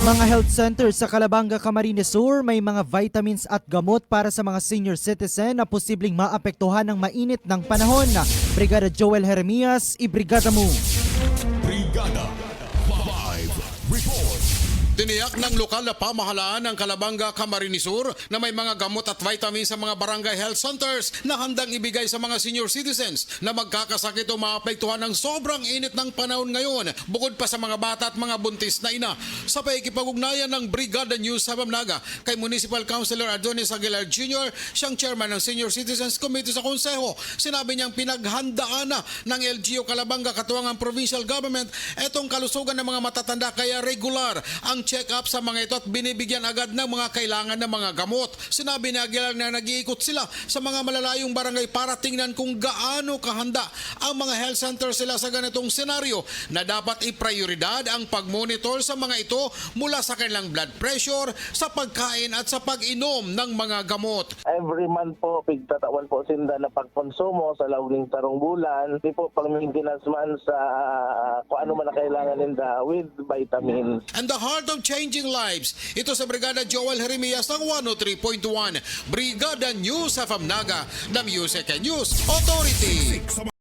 Mga health centers sa Calabanga, Camarines Sur may mga vitamins at gamot para sa mga senior citizen na posibleng maapektuhan ng mainit ng panahon. Brigada Joel Jeremias, ibrigada mo. Brigada Live Report. Tiniyak ng lokal na pamahalaan ng Calabanga, Camarines Sur na may mga gamot at vitamins sa mga barangay health centers na handang ibigay sa mga senior citizens na magkakasakit o maapektuhan ng sobrang init ng panahon ngayon bukod pa sa mga bata at mga buntis na ina. Sa paikipag-ugnayan ng Brigada News sa Bamnaga kay Municipal Councilor Adonis Aguilar Jr., siyang chairman ng Senior Citizens Committee sa Konseho, sinabi niyang pinaghandaan na ng LGU Calabanga katuwang ang provincial government etong kalusugan ng mga matatanda kaya regular ang check-up sa mga ito at binibigyan agad ng mga kailangan ng mga gamot. Sinabi ni Aguilar na nag-iikot sila sa mga malalayong barangay para tingnan kung gaano kahanda ang mga health center sila sa ganitong senaryo na dapat iprioridad ang pag-monitor sa mga ito mula sa kanilang blood pressure, sa pagkain at sa pag-inom ng mga gamot. every month po pigtatawan po sinda na pagkonsumo sa lawning tarong bulan di po pang maintenance man sa ah, kung ano man na kailangan ninda with vitamins and the heart of changing lives. Ito sa Brigada Joel Jeremias ng 103.1. Brigada News sa Famnaga, the Music and News Authority.